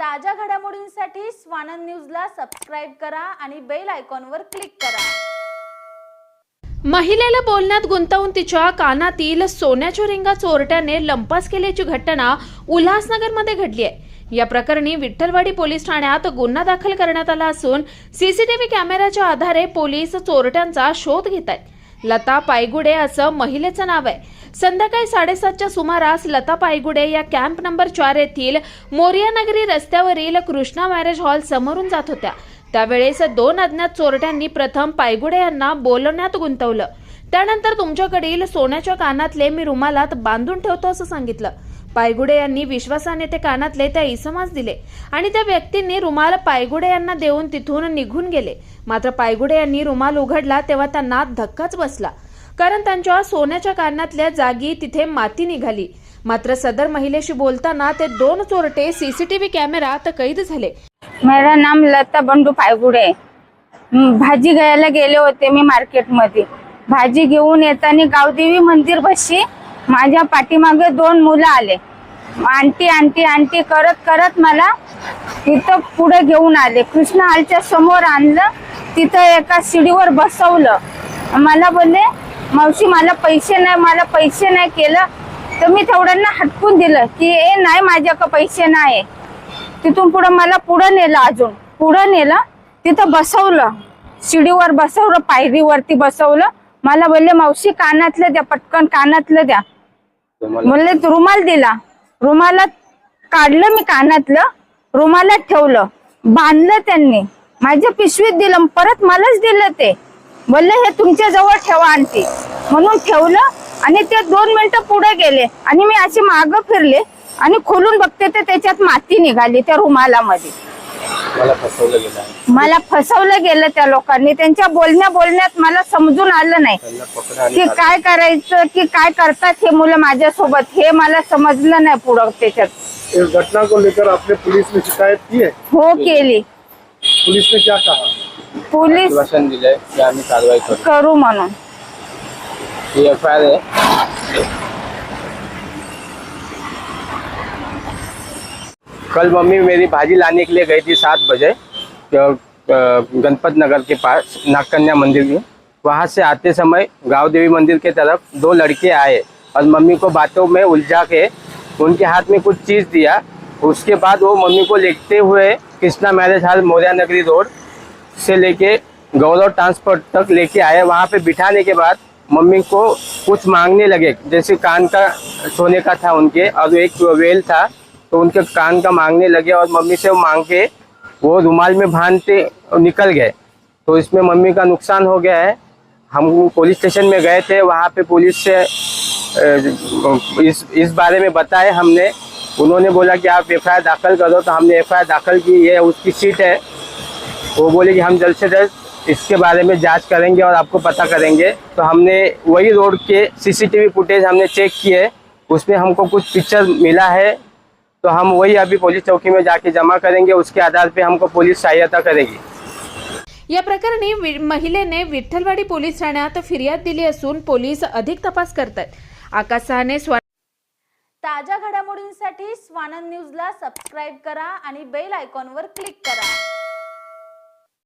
ताज्या घडामोडींसाठी स्वानंद न्यूजला सबस्क्राईब करा आणि बेल आयकॉनवर क्लिक करा. महिलेला बोलण्यात गुंतवून तिच्या कानातील सोन्याच्या रिंगा चोरट्याने लंपास केल्याची घटना उल्हासनगरमध्ये घडली आहे. या प्रकरणी विठ्ठलवाडी पोलीस ठाण्यात गुन्हा दाखल करण्यात आला असून सीसीटीव्ही कॅमेऱ्याच्या आधारे पोलीस चोरट्यांचा शोध घेत आहेत. लता पायगुडे असं महिलेचं नाव आहे. संध्याकाळी साडेसातच्या सुमारास लता पायगुडे या कॅम्प नंबर चार येथील मोरियानगरी रस्त्यावरील कृष्णा मॅरेज हॉल समोरून जात होत्या. त्यावेळेस दोन अज्ञात चोरट्यांनी प्रथम पायगुडे यांना बोलवण्यात गुंतवलं. त्यानंतर तुमच्याकडील सोन्याच्या कानातले मी रुमालात बांधून ठेवतो असं सांगितलं. पायगुडे यांनी विश्वासाने ते कानातले त्या इसमास दिले. आणि त्या व्यक्तींनी रुमाल पायगुडे यांना देऊन तिथून निघून गेले. मात्र पायगुडे यांनी रुमाल उघडला तेव्हा त्यांना धक्काच बसला. कारण त्यांच्या सोन्याच्या कानातल्या जागी तिथे माती निघाली. मात्र सदर महिलेशी बोलताना ते दोन चोरटे सीसीटीव्ही कॅमेरात कैद झाले. मेरा नाम लता बंडू पायगुडे भाजी घ्यायला गेले होते मी मार्केटमध्ये. भाजी घेऊन येताना गावदेवी मंदिर बशी माझ्या पाठीमागे दोन मुलं आले. आंटी आंटी आंटी करत करत मला तिथं पुढे घेऊन आले. कृष्ण हॉलच्या समोर आणलं. तिथं एका शिडीवर बसवलं. मला बोलले मावशी मला पैसे नाही मला पैसे नाही केलं. तर मी तेवढ्यांना हटकून दिलं की ए नाही माझ्याकडे पैसे नाही तिथून पुढं मला पुढं नेलं अजून. पुढं नेलं तिथं बसवलं. शिडीवर बसवलं पायरीवरती बसवलं. मला बोलले मावशी कानातलं द्या पटकन कानातलं द्या. म्हणले रुमाल दिला. रुमालात काढलं मी कानातलं रुमालात ठेवलं बांधलं त्यांनी. माझ्या पिशवीत दिलं परत मलाच दिलं ते. बोलले हे तुमच्या जवळ ठेवा आणते म्हणून ठेवलं आणि ते दोन मिनिटं पुढे गेले. आणि मी असे माग फिरले आणि खोलून बघते तर त्याच्यात माती निघाली त्या रुमालामध्ये. मला फसवलं गेलं आहे मला फसवलं गेलं त्या लोकांनी. त्यांच्या बोलण्या बोलण्यात मला समजून आलं नाही. त्यांना पकडा आणि की काय करायचं की काय करतात हे मुलं माझ्यासोबत हे मला समजलं नाही पुढं त्याच्यात. इस घटना को लेकर आपने पुलिस में शिकायत की है हो केली. पुलिस ने क्या कहा? पोलीस आश्वासन दिलंय की आम्ही कारवाई करू. करू म्हणून. ही एफ आय आर आहे. कल मम्मी मेरी भाजी लाने के लिए गई थी सात बजे तो, गणपत नगर के पास नागकन्या मंदिर में। वहाँ से आते समय गाँव देवी मंदिर के तरफ़ दो लड़के आए और मम्मी को बातों में उलझा के उनके हाथ में कुछ चीज़ दिया। उसके बाद वो मम्मी को लेते हुए कृष्णा मैरिज हॉल मौर्या नगरी रोड से लेके गौरव ट्रांसपोर्ट तक लेके आए। वहाँ पे बिठाने के बाद मम्मी को कुछ मांगने लगे जैसे कान का सोने का था उनके और एक वेल था। तो उनके कान का मांगने लगे और मम्मी से मांग के वो रुमाल में बांधते निकल गए। तो इसमें मम्मी का नुकसान हो गया है। हम पुलिस स्टेशन में गए थे, वहाँ पे पुलिस से इस इस बारे में बताए हमने। उन्होंने बोला कि आप एफआईआर दाखिल करो तो हमने एफआईआर दाखिल की, ये उसकी सीट है। वो बोले कि हम जल्द से जल्द इसके बारे में जाँच करेंगे और आपको पता करेंगे। तो हमने वही रोड के सीसीटीवी फुटेज हमने चेक किए, उसमें हमको कुछ पिक्चर मिला है। तो हम वही अभी पुलिस चौकी में जाके जमा करेंगे उसके आधार पे हमको पुलिस सहायता करेगी। या प्रकरणी महिलेने विठ्ठलवाडी पोलीस ठाण्यात फिर्याद दिली असून पोलीस अधिक तपास करतात. आकाश सहाने स्व ताज्या घडामोडींसाठी स्वानंद न्यूजला सबस्क्राईब करा आणि बेल आयकॉनवर क्लिक करा.